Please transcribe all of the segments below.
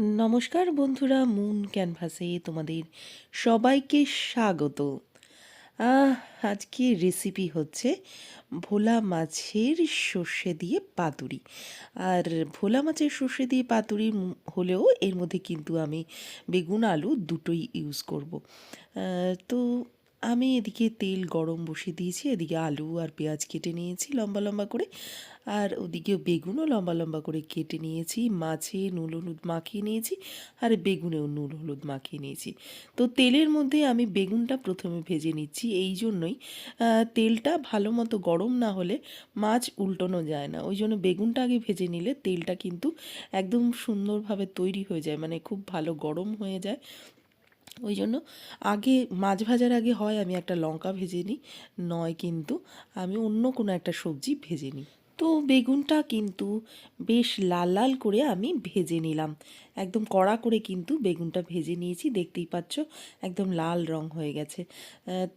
নমস্কার বন্ধুরা, মুন ক্যানভাসে তোমাদের সবাইকে স্বাগত। আজকে রেসিপি হচ্ছে ভোলা মাছের সর্ষে দিয়ে পাতুরি। আর ভোলা মাছের সর্ষে দিয়ে পাতুরি হলেও এর মধ্যে কিন্তু আমি বেগুন, আলু দুটোই ইউজ করব। তো আমি এদিকে তেল গরম বসিয়ে দিয়েছি, এদিকে আলু আর পেঁয়াজ কেটে নিয়েছি লম্বা লম্বা করে। আর ওদিকে বেগুনও লম্বা লম্বা করে কেটে নিয়েছি, মাছে নুন হলুদ মাখিয়ে নিয়েছি আর বেগুনেও নুন হলুদ মাখিয়ে নিয়েছি। তো তেলের মধ্যে আমি বেগুনটা প্রথমে ভেজে নিচ্ছি, এই জন্যই তেলটা ভালো মতো গরম না হলে মাছ উল্টানো যায় না। ওই জন্য বেগুনটা আগে ভেজে নিলে তেলটা কিন্তু একদম সুন্দরভাবে তৈরি হয়ে যায় মানে খুব ভালো গরম হয়ে যায়। ওই জন্য। আগে মাছ ভাজার আগে হয় আমি একটা লঙ্কা ভেজে নিই, নয় কিন্তু আমি অন্য কোনো একটা সবজি ভেজে নিই। তো বেগুনটা কিন্তু বেশ লাল লাল করে আমি ভেজে নিলাম। একদম কড়া করে কিন্তু বেগুনটা ভেজে নিয়েছি। দেখতেই পাচ্ছ, একদম লাল রং হয়ে গেছে।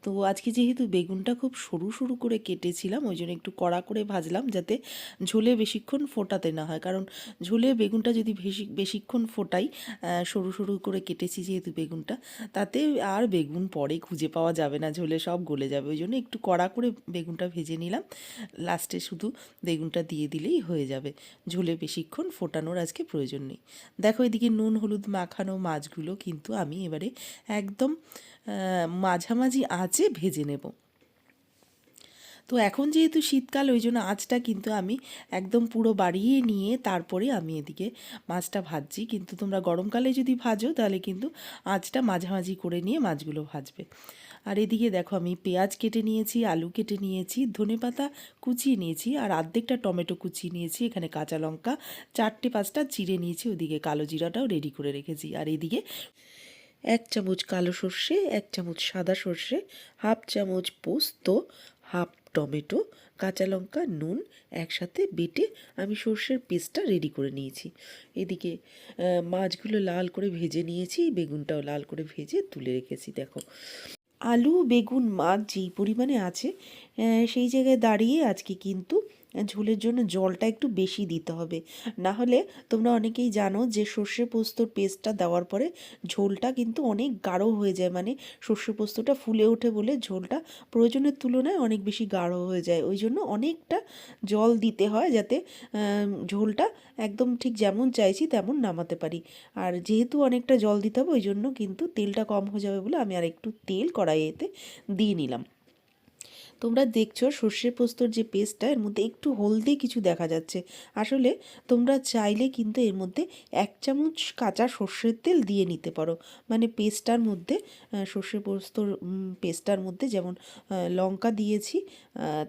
তো আজকে যেহেতু বেগুনটা খুব সরু সরু করে কেটেছিলাম, ওই জন্য একটু কড়া করে ভাজলাম যাতে ঝোলে বেশিক্ষণ ফোটাতে না হয়। কারণ ঝোলে বেগুনটা যদি বেশি বেশিক্ষণ ফোটাই সরু সরু করে কেটেছি যেহেতু বেগুনটা, তাতে আর বেগুন পরে খুঁজে পাওয়া যাবে না, ঝোলে সব গলে যাবে। ওই জন্য একটু কড়া করে বেগুনটা ভেজে নিলাম। লাস্টে শুধু বেগুনটা দিয়ে দিলেই হয়ে যাবে। ঝোলে বেশিক্ষণ ফোটানোর আজকে প্রয়োজন নেই। দেখো এদিকে নুন হলুদ মাখানো মাছগুলো কিন্তু আমি এবারে একদম মাঝামাঝি আঁচে ভেজে নেব। তো এখন যেহেতু শীতকাল, ওই জন্য আঁচটা কিন্তু আমি একদম পুরো বাড়িয়ে নিয়ে তারপরে আমি এদিকে মাছটা ভাজছি। কিন্তু তোমরা গরমকালে যদি ভাজো, তাহলে কিন্তু আঁচটা মাঝামাঝি করে নিয়ে মাছগুলো ভাজবে। আর এদিকে দেখো, আমি পেঁয়াজ কেটে নিয়েছি, আলু কেটে নিয়েছি ধনেপাতা কুচিয়ে নিয়েছি, আর অর্ধেকটা টমেটো কুচিয়ে নিয়েছি, এখানে কাঁচা লঙ্কা, চারটে পাঁচটা চিড়ে নিয়েছি, ওদিকে কালো জিরাটাও রেডি করে রেখেছি। আর এদিকে এক চামচ কালো সর্ষে, এক চামচ সাদা সর্ষে, হাফ চামচ পোস্ত, হাফ টমেটো, কাঁচা লঙ্কা, নুন একসাথে বেটে আমি সর্ষের পেস্টটা রেডি করে নিয়েছি। এদিকে মাছগুলো লাল করে ভেজে নিয়েছি, বেগুনটাও লাল করে ভেজে তুলে রেখেছি, দেখো। আলু, বেগুন, মাছ যেই পরিমাণে আছে সেই জায়গায় দাঁড়িয়ে আজকে কিন্তু ঝোলের জন্য জলটা একটু বেশি দিতে হবে। না হলে তোমরা অনেকেই জানো যে সর্ষে পোস্তর পেস্টটা দেওয়ার পরে ঝোলটা কিন্তু অনেক গাঢ় হয়ে যায়। মানে সর্ষে পোস্তটা ফুলে ওঠে বলে ঝোলটা প্রয়োজনের তুলনায় অনেক বেশি গাঢ় হয়ে যায়। ওই জন্য অনেকটা জল দিতে হয় যাতে ঝোলটা একদম ঠিক যেমন চাইছি তেমন নামাতে পারি। আর যেহেতু অনেকটা জল দিতে হবে, ওই জন্য কিন্তু তেলটা কম হয়ে যাবে বলে আমি আর একটু তেল কড়াইয়েতে দিয়ে নিলাম। তোমরা দেখছ সর্ষে পোস্তর যে পেস্টটা, এর মধ্যে একটু হলদে কিছু দেখা যাচ্ছে। আসলে তোমরা চাইলে কিন্তু এর মধ্যে এক চামচ কাঁচা সর্ষের তেল দিয়ে নিতে পারো। মানে পেস্টটার মধ্যে সর্ষে পোস্তর পেস্টটার মধ্যে যেমন লঙ্কা দিয়েছি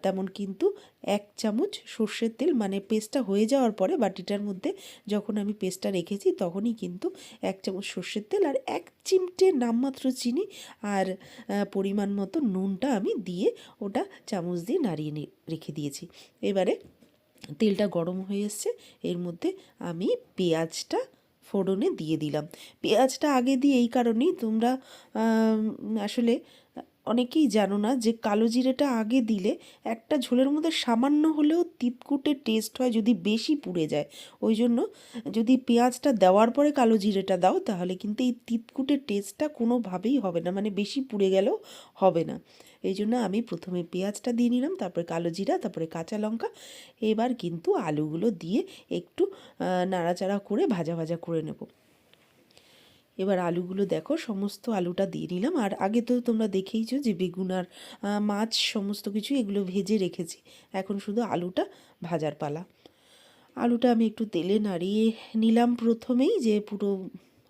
তেমন কিন্তু এক চামচ সর্ষের তেল মানে পেস্টটা হয়ে যাওয়ার পরে বাটিটার মধ্যে যখন আমি পেস্টটা রেখেছি তখনই কিন্তু এক চামচ সর্ষের তেল আর এক চিমটে নামমাত্র চিনি আর পরিমাণ মতো নুনটা আমি দিয়ে ওটা চামচ দিয়ে নাড়িয়ে রেখে দিয়েছি। এবারে তেলটা গরম হয়ে এসছে, এর মধ্যে আমি পেঁয়াজটা ফোড়নে দিয়ে দিলাম। পেঁয়াজটা আগে দিয়ে এই কারণেই তোমরা আসলে অনেকেই জানো না যে কালো জিরেটা আগে দিলে একটা ঝোলের মধ্যে সামান্য হলেও তিতকুটে টেস্ট হয় যদি বেশি পুড়ে যায়। ওই জন্য যদি পেঁয়াজটা দেওয়ার পরে কালো জিরেটা দাও, তাহলে কিন্তু এই তিতকুটে টেস্টটা কোনোভাবেই হবে না মানে বেশি পুড়ে গেলেও হবে না। এই জন্য আমি প্রথমে পেঁয়াজটা দিয়ে নিলাম, তারপরে কালো জিরা, তারপরে কাঁচা লঙ্কা, এবার কিন্তু আলুগুলো দিয়ে একটু নাড়াচাড়া করে ভাজা ভাজা করে নেব। এবার আলুগুলো দেখো, সমস্ত আলুটা দিয়ে নিলাম। আর আগে তো তোমরা দেখেইছো যে বেগুন আর মাছ সমস্ত কিছু এগুলো ভেজে রেখেছি। এখন শুধু আলুটা ভাজার পালা। আলুটা আমি একটু তেলে নাড়িয়ে নিলাম প্রথমেই যে পুরো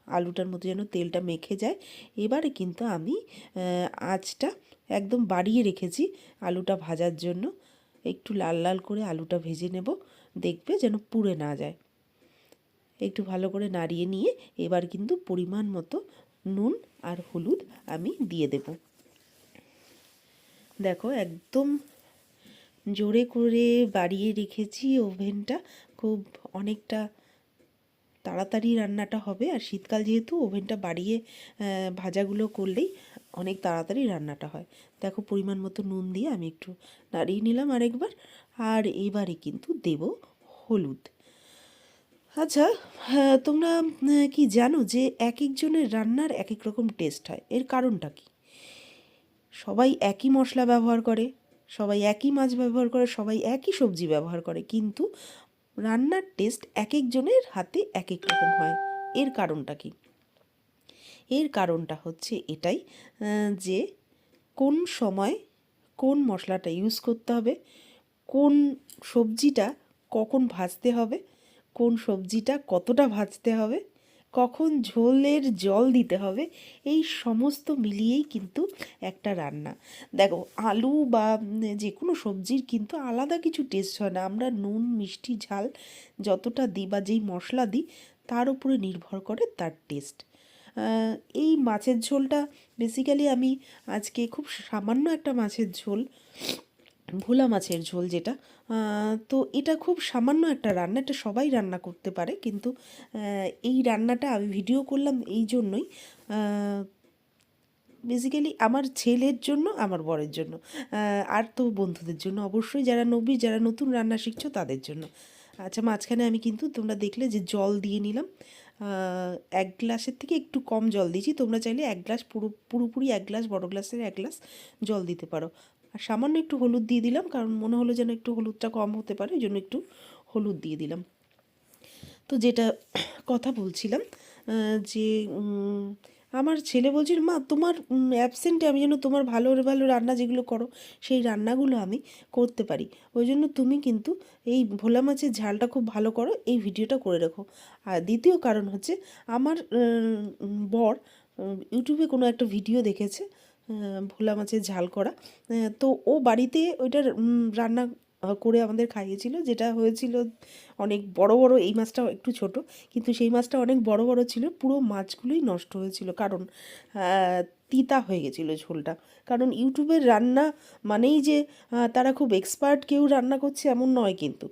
আলুটার মধ্যে যেন তেলটা মেখে যায়। এবারে কিন্তু আমি আঁচটা একদম বাড়িয়ে রেখেছি আলুটা ভাজার জন্য। একটু লাল লাল করে আলুটা ভেজে নেব। দেখবে যেন পুড়ে না যায়। একটু ভালো করে নাড়িয়ে নিয়ে এবার কিন্তু পরিমাণ মতো নুন আর হলুদ আমি দিয়ে দেব। দেখো একদম জোরে করে বাড়িয়ে রেখেছি ওভেনটা। খুব অনেকটা তাড়াতাড়ি রান্নাটা হবে আর শীতকাল যেহেতু ওভেনটা বাড়িয়ে ভাজাগুলো করলেই অনেক তাড়াতাড়ি রান্নাটা হয়। দেখো পরিমাণ মতো নুন দিয়ে আমি একটু নাড়িয়ে নিলাম আরেকবার। আর এবারে কিন্তু দেব হলুদ। আচ্ছা তোমরা কি জানো যে এক একজনের রান্নার এক এক রকম টেস্ট হয়? এর কারণটা কি? সবাই একই মশলা ব্যবহার করে, সবাই একই মাছ ব্যবহার করে, সবাই একই সবজি ব্যবহার করে, কিন্তু রান্নার টেস্ট এক একজনের হাতে এক এক রকম হয়। এর কারণটা কি? এর কারণটা হচ্ছে এটাই যে কোন সময় কোন মশলাটা ইউজ করতে হবে, কোন সবজিটা কখন ভাজতে হবে কোন সবজিটা কতটা ভাজতে হবে, কখন ঝোলের জল দিতে হবে, এই সমস্ত মিলিয়েই কিন্তু একটা রান্না। দেখো, আলু বা যে কোনো সবজির কিন্তু আলাদা কিছু টেস্ট হয় না। আমরা নুন, মিষ্টি, ঝাল যতটা দিই বা যেই মশলা দিই, তার উপরে নির্ভর করে তার টেস্ট এই মাছের ঝোলটা বেসিক্যালি আমি আজকে খুব সামান্য একটা মাছের ঝোল ভোলা মাছের ঝোল যেটা। তো এটা খুব সামান্য একটা রান্না, এটা সবাই রান্না করতে পারে, কিন্তু এই রান্নাটা আমি ভিডিও করলাম এই জন্যই। বেসিক্যালি আমার ছেলের জন্য, আমার বরের জন্য। আর তো বন্ধুদের জন্য। অবশ্যই যারা নবী, যারা নতুন রান্না শিখছো, তাদের জন্য। আচ্ছা মাঝখানে আমি কিন্তু তোমরা দেখলে যে জল দিয়ে নিলাম। এক গ্লাসের থেকে একটু কম জল দিয়েছি। তোমরা চাইলে এক গ্লাস, পুরো, পুরোপুরি এক গ্লাস, বড় গ্লাসের এক গ্লাস জল দিতে পারো। আর সামান্য একটু হলুদ দিয়ে দিলাম, কারণ মনে হলো যেন একটু হলুদটা কম হতে পারে ওই জন্য একটু হলুদ দিয়ে দিলাম। তো যেটা কথা বলছিলাম যে আমার ছেলে বলছিল মা, তোমার অ্যাবসেন্টে আমি যেন তোমার ভালো ভালো রান্না যেগুলো করো, সেই রান্নাগুলো আমি করতে পারি। ওই জন্য তুমি কিন্তু এই ভোলা মাছের ঝালটা খুব ভালো করো, এই ভিডিওটা করে রেখো। আর দ্বিতীয় কারণ হচ্ছে, আমার বর ইউটিউবে কোনো একটা ভিডিও দেখেছে ভোলা মাছের ঝাল করা। তো ও বাড়িতে ওইটার রান্না করে আমাদের খাইয়েছিল, যেটা হয়েছিল অনেক বড় বড়, এই মাছটা একটু ছোট, কিন্তু সেই মাছটা অনেক বড় বড় ছিল, পুরো মাছগুলোই নষ্ট হয়েছিল, কারণ তিতা হয়ে গেছিল ঝোলটা। কারণ ইউটিউবের রান্না মানেই যে তারা খুব এক্সপার্ট কেউ রান্না করছে এমন নয় কিন্তু।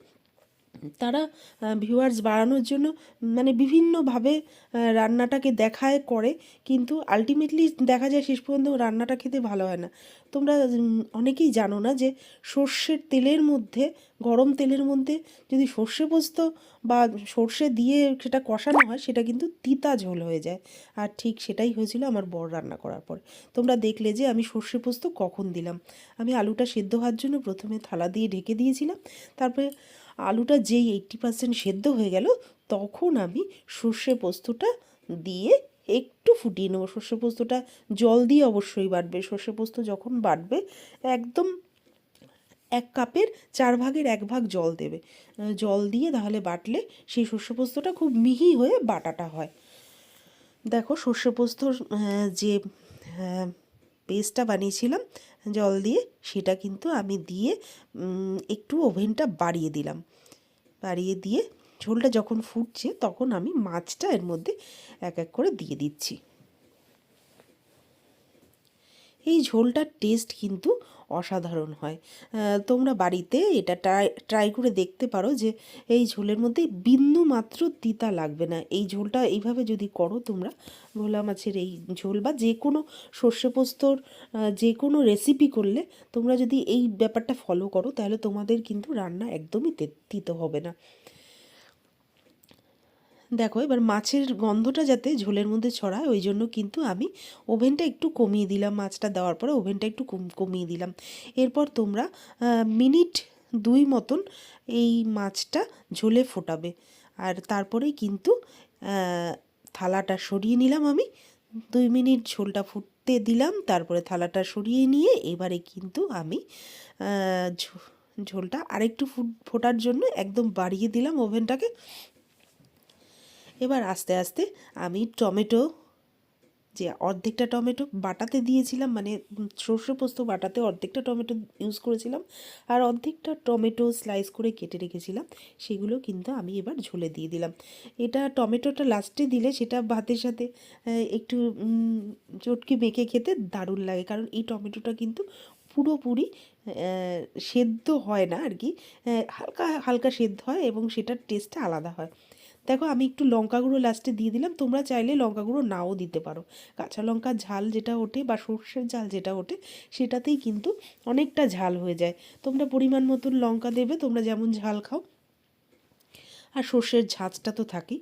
তারা ভিউয়ার্স বাড়ানোর জন্য মানে বিভিন্নভাবে রান্নাটাকে দেখায়, করে। কিন্তু আলটিমেটলি দেখা যায় শেষ পর্যন্ত রান্নাটা খেতে ভালো হয় না। তোমরা অনেকেই জানো না যে সর্ষের তেলের মধ্যে, গরম তেলের মধ্যে যদি সর্ষে পোস্ত বা সর্ষে দিয়ে সেটা কষানো হয়, সেটা কিন্তু তিতা ঝোল হয়ে যায়। আর ঠিক সেটাই হয়েছিল আমার বর রান্না করার পর। তোমরা দেখলে যে আমি সর্ষে পোস্ত কখন দিলাম। আমি আলুটা সেদ্ধ হওয়ার জন্য প্রথমে থালা দিয়ে ঢেকে দিয়েছিলাম। তারপরে আলুটা যেই এইট্টি পার্সেন্ট সেদ্ধ হয়ে গেল তখন আমি সর্ষে পোস্তটা দিয়ে একটু ফুটিয়ে নেব। সর্ষে পোস্তটা জল দিয়ে অবশ্যই বাটবে। সর্ষে পোস্ত যখন বাটবে একদম এক কাপের চার ভাগের এক ভাগ জল দেবে। জল দিয়ে তাহলে বাটলে সেই সর্ষে পোস্তটা খুব মিহি হয়ে বাটাটা হয়। দেখো সর্ষে পোস্তর আহ, যে পেস্টটা বানিয়েছিলাম, জল দিয়ে সেটা কিন্তু আমি দিয়ে একটু ওভেনটা বাড়িয়ে দিলাম। বাড়িয়ে দিয়ে ঝোলটা যখন ফুটছে তখন আমি মাছটা এর মধ্যে এক এক করে দিয়ে দিচ্ছি। এই ঝোলটার টেস্ট কিন্তু অসাধারণ হয়। তোমরা বাড়িতে এটা ট্রাই ট্রাই করে দেখতে পারো যে এই ঝোলের মধ্যে বিন্দু মাত্র তিতা লাগবে না। এই ঝোলটা এইভাবে যদি করো তোমরা, ভোলা মাছের এই ঝোল বা যে কোনো সর্ষে পোস্তর যে কোনো রেসিপি করলে তোমরা যদি এই ব্যাপারটা ফলো করো, তাহলে তোমাদের কিন্তু রান্না একদমই তিতো হবে না। দেখো, এবার মাছের গন্ধটা যাতে ঝোলের মধ্যে ছড়ায়, ওই জন্য কিন্তু আমি ওভেনটা একটু কমিয়ে দিলাম। মাছটা দেওয়ার পরে ওভেনটা একটু কমিয়ে দিলাম। এরপর তোমরা মিনিট দুই মতন এই মাছটা ঝোলে ফোটাবে। আর তারপরেই কিন্তু থালাটা সরিয়ে নিলাম আমি। দুই মিনিট ঝোলটা ফুটতে দিলাম, তারপরে থালাটা সরিয়ে নিয়ে এবারে কিন্তু আমি ঝোলটা আরেকটু ফুট, ফোটার জন্য একদম বাড়িয়ে দিলাম ওভেনটাকে। এবার আস্তে আস্তে আমি টমেটো, যে অর্ধেকটা টমেটো বাটাতে দিয়েছিলাম মানে সর্ষে পোস্ত বাটাতে অর্ধেকটা টমেটো ইউজ করেছিলাম আর অর্ধেকটা টমেটো স্লাইস করে কেটে রেখেছিলাম, সেগুলো কিন্তু আমি এবার ঝোলে দিয়ে দিলাম। এটা টমেটোটা লাস্টে দিলে সেটা ভাতের সাথে একটু চটকে মেখে খেতে দারুণ লাগে। কারণ এই টমেটোটা কিন্তু পুরোপুরি সেদ্ধ হয় না আর কি হালকা হালকা সেদ্ধ হয় এবং সেটার টেস্টটা আলাদা হয়। দেখো, আমি একটু লঙ্কা গুঁড়ো লাস্টে দিয়ে দিলাম। তোমরা চাইলে লঙ্কা গুঁড়ো নাও দিতে পারো। কাঁচা লঙ্কা ঝাল যেটা ওঠে বা সর্ষের ঝাল যেটা ওঠে, সেটাতেই কিন্তু অনেকটা ঝাল হয়ে যায়। তোমরা পরিমাণ মতন লঙ্কা দেবে, তোমরা যেমন ঝাল খাও আর সর্ষের ঝাঁঝটা তো থাকেই।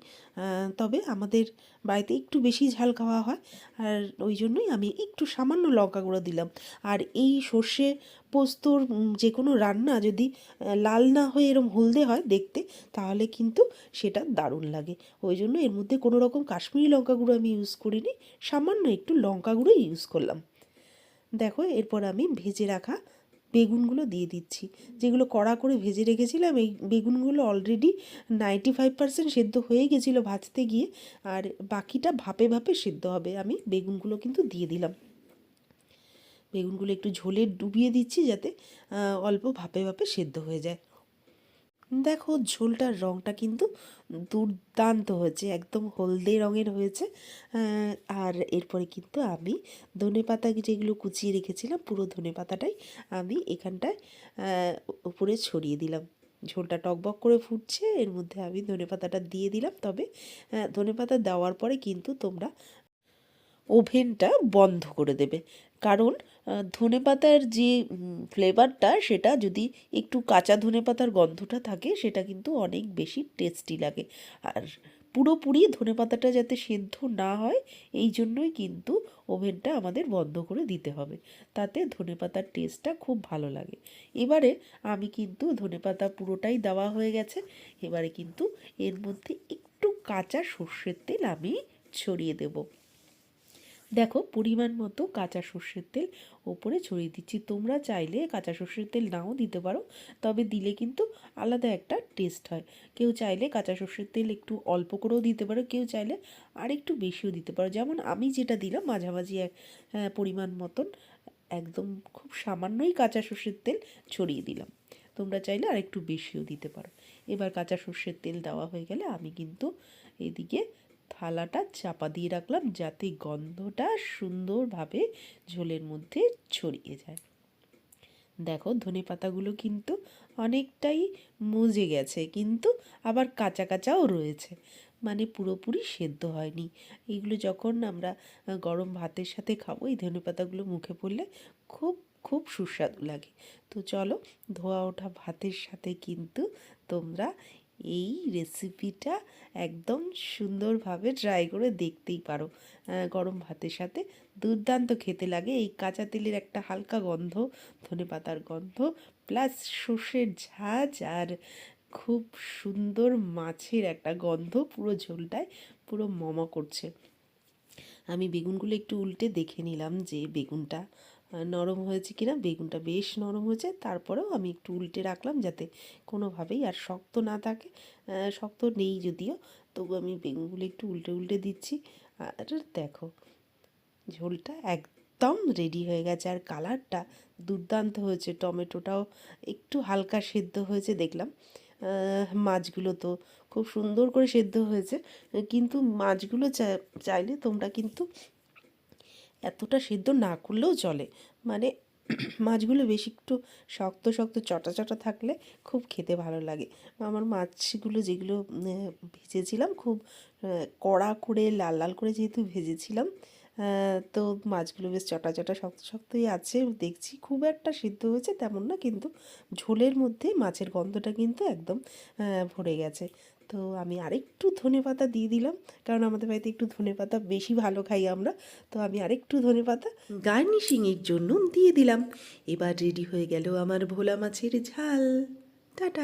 তবে আমাদের বাড়িতে একটু বেশি ঝাল খাওয়া হয়, আর ওই জন্যই আমি একটু সামান্য লঙ্কা গুঁড়ো দিলাম। আর এই সর্ষে পোস্তর যে কোনো রান্না যদি লাল না হয়ে এরম হলদে হয় দেখতে, তাহলে কিন্তু সেটা দারুণ লাগে। ওই জন্য এর মধ্যে কোনো রকম কাশ্মীরি লঙ্কা গুঁড়ো আমি ইউজ করিনি, সামান্য একটু লঙ্কা গুঁড়ো ইউজ করলাম। দেখো, এরপর আমি ভেজে রাখা বেগুনগুলো দিয়ে দিচ্ছি। যেগুলো কড়া করে ভেজে রেখেছিলাম, এই বেগুনগুলো অলরেডি নাইনটি ফাইভ পার্সেন্ট সেদ্ধ হয়ে গেছিল ভাজতে গিয়ে, আর বাকিটা ভাপে ভাপে সেদ্ধ হবে। আমি বেগুনগুলো কিন্তু দিয়ে দিলাম। বেগুনগুলো একটু ঝোলে ডুবিয়ে দিচ্ছি যাতে অল্প ভাপে ভাপে সেদ্ধ হয়ে যায়। দেখো ঝোলটার রঙটা কিন্তু দুর্দান্ত হয়েছে, একদম হলদে রঙের হয়েছে। আর এরপরে কিন্তু আমি ধনে পাতা যেগুলো কুচিয়ে রেখেছিলাম, পুরো ধনে পাতাটাই আমি এখানটায় উপরে ছড়িয়ে দিলাম। ঝোলটা টকবক করে ফুটছে, এর মধ্যে আমি ধনে পাতাটা দিয়ে দিলাম। তবে ধনে পাতা দেওয়ার পরে কিন্তু তোমরা ওভেনটা বন্ধ করে দেবে। কারণ ধনেপাতার যে ফ্লেভারটা সেটা যদি একটু কাঁচা ধনেপাতার গন্ধটা থাকে, সেটা কিন্তু অনেক বেশি টেস্টি লাগে। আর পুরোপুরি ধনেপাতাটা যাতে সেদ্ধ না হয়, এই জন্যই কিন্তু ওভেনটা আমাদের বন্ধ করে দিতে হবে। তাতে ধনেপাতার টেস্টটা খুব ভালো লাগে। এবারে আমি কিন্তু ধনেপাতা পুরোটাই দেওয়া হয়ে গেছে। এবারে কিন্তু এর মধ্যে একটু কাঁচা সর্ষের তেল আমি ছড়িয়ে দেবো। দেখো পরিমাণ মতো কাঁচা সর্ষের তেল ওপরে ছড়িয়ে দিচ্ছি। তোমরা চাইলে কাঁচা সর্ষের তেল নাও দিতে পারো তবে দিলে কিন্তু আলাদা একটা টেস্ট হয়। কেউ চাইলে কাঁচা সর্ষের তেল একটু অল্প করেও দিতে পারো কেউ চাইলে আর একটু বেশিও দিতে পারো। যেমন আমি যেটা দিলাম মাঝামাঝি এক আহ, পরিমাণ মতন একদম খুব সামান্যই কাঁচা সর্ষের তেল ছড়িয়ে দিলাম। তোমরা চাইলে আর একটু বেশিও দিতে পারো। এবার কাঁচা সর্ষের তেল দেওয়া হয়ে গেলে আমি কিন্তু এদিকে থালাটা চাপা দিয়ে রাখলাম যাতে গন্ধটা সুন্দরভাবে ঝোলের মধ্যে ছড়িয়ে যায়। দেখো ধনে পাতাগুলো কিন্তু অনেকটাই মজে গেছে, কিন্তু আবার কাঁচা কাঁচাও রয়েছে। মানে পুরোপুরি সেদ্ধ হয়নি। এগুলো যখন আমরা গরম ভাতের সাথে খাব, এই ধনে পাতাগুলো মুখে পড়লে খুব খুব সুস্বাদু লাগে। তো চলো ধোয়া ওঠা ভাতের সাথে কিন্তু তোমরা এই রেসিপিটা একদম সুন্দরভাবে ট্রাই করে দেখতেই পারো। গরম ভাতের সাথে দুর্দান্ত খেতে লাগে। এই কাঁচা তেলের একটা হালকা গন্ধ, ধনে পাতার গন্ধ প্লাস সর্ষের ঝাঁঝ আর খুব সুন্দর মাছের একটা গন্ধ পুরো ঝোলটায় পুরো মমা করছে। আমি বেগুনগুলো একটু উল্টে দেখে নিলাম যে বেগুনটা নরম হয়েছে কিনা, বেগুনটা বেশ নরম হয়েছে, তারপরেও আমি একটু উল্টে রাখলাম যাতে কোনোভাবেই আর শক্ত না থাকে শক্ত নেই যদিও, তবু আমি বেগুনগুলো একটু উল্টে উল্টে দিচ্ছি, আর দেখো, ঝোলটা একদম রেডি হয়ে গেছে, আর কালারটা দুর্দান্ত হয়েছে, টমেটোটাও একটু হালকা সেদ্ধ হয়েছে, দেখলাম মাছগুলো তো খুব সুন্দর করে সেদ্ধ হয়েছে, কিন্তু মাছগুলো চাইলে তোমরা কিন্তু এতটা সেদ্ধ না করলেও চলে। মানে মাছগুলো বেশি একটু শক্ত শক্ত, চটা চটা থাকলে খুব খেতে ভালো লাগে। আমার মাছগুলো যেগুলো ভেজেছিলাম খুব কড়া করে, লাল লাল করে যেহেতু ভেজেছিলাম তো মাছগুলো বেশ চটা চটা, শক্ত, শক্তই আছে। দেখছি খুব একটা সিদ্ধ হয়েছে তেমন না, কিন্তু ঝোলের মধ্যে মাছের গন্ধটা কিন্তু একদম ভরে গেছে। তো আমি আরেকটু ধনে পাতা দিয়ে দিলাম, কারণ আমাদের বাড়িতে একটু ধনে পাতা বেশি ভালো খাই আমরা। তো আমি আরেকটু ধনে পাতা গার্নিশিংয়ের জন্য দিয়ে দিলাম। এবার রেডি হয়ে গেল আমার ভোলা মাছের ঝাল। টাটা।